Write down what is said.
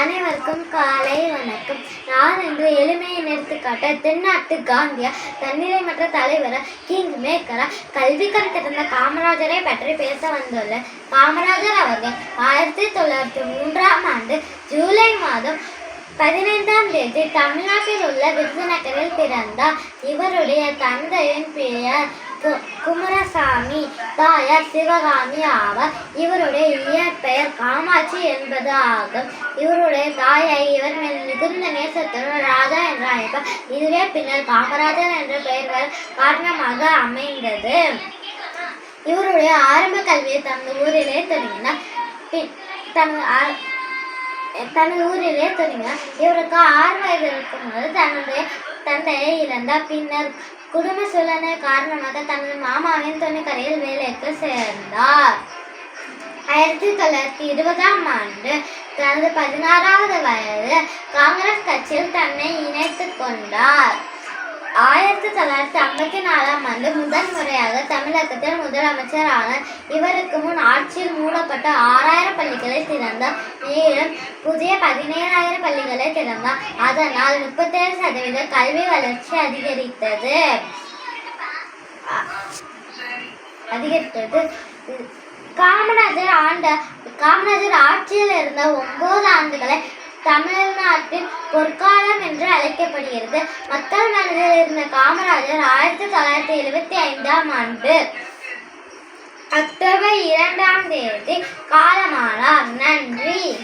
அனைவருக்கும் காலை வணக்கம். நான் இன்று எளிமையை நிறுத்திக்காட்ட தென்னாட்டு காந்தியா தன்னிலைமற்ற தலைவர் கிங் மேக்கரா கல்வி கண் திறந்த காமராஜரை பற்றி பேச வந்துள்ளேன் காமராஜர் அவர்கள் ஆயிரத்தி தொள்ளாயிரத்தி மூன்றாம் ஆண்டு ஜூலை மாதம் பதினைந்தாம் தேதி தமிழ்நாட்டில் உள்ள விருதுநகரில் பிறந்தார். இவருடைய தந்தையின் பெயர் கு- குமாரசாமி தாயார் சிவகாமி ஆவார். இவருடைய இயற்பெயர் காமாட்சி என்பது ஆகும் இவருடைய தாயை இவர் மேல் மிகுந்த நேசத்துடன் ராஜா என்று அழைப்பார். இதுவே பின்னர் காமராஜர் என்ற பெயர்கள் காரணமாக அமைந்தது. இவருடைய ஆரம்ப கல்வியை தனது ஊரிலே தொடங்கினார். பின் தனது தனது ஊரிலே தொடங்கினார். இவருக்கு ஆறு வயது இருக்கும்போது தன்னுடைய தந்தையை இழந்தார் பின்னர் குடும்ப சூழ்நிலை காரணமாக தனது மாமாவின் துணிக்கரையில் வேலைக்கு சேர்ந்தார். ஆயிரத்தி தொள்ளாயிரத்தி இருபதாம் ஆண்டு தனது பதினாறாவது வயது காங்கிரஸ் கட்சியில் தன்னை இணைத்துக் கொண்டார். ஆயிரத்தி தொள்ளாயிரத்தி ஐம்பத்தி நாலாம் ஆண்டு முதன் முறையாக தமிழகத்தில் முதலமைச்சரான இவருக்கு முன் ஆட்சியில் மூடப்பட்ட பத்தாயிரம் பள்ளிகளை திறந்தார். மேலும் புதிய பதினேழாயிரம் பள்ளிகளை திறந்தார். அதனால் முப்பத்தேழு சதவீத கல்வி வளர்ச்சி அதிகரித்தது. அதிகரித்தது. காமராஜர் ஆண்ட காமராஜர் ஆட்சியில் இருந்த ஒன்பது ஆண்டுகளை தமிழ்நாட்டின் பொற்காலம் என்று அழைக்கப்படுகிறது. மக்கள் மனதில் இருந்த காமராஜர் ஆயிரத்தி தொள்ளாயிரத்தி எழுபத்தி ஐந்தாம் ஆண்டு அக்டோபர் இரண்டாம் தேதி காலமானார். நன்றி.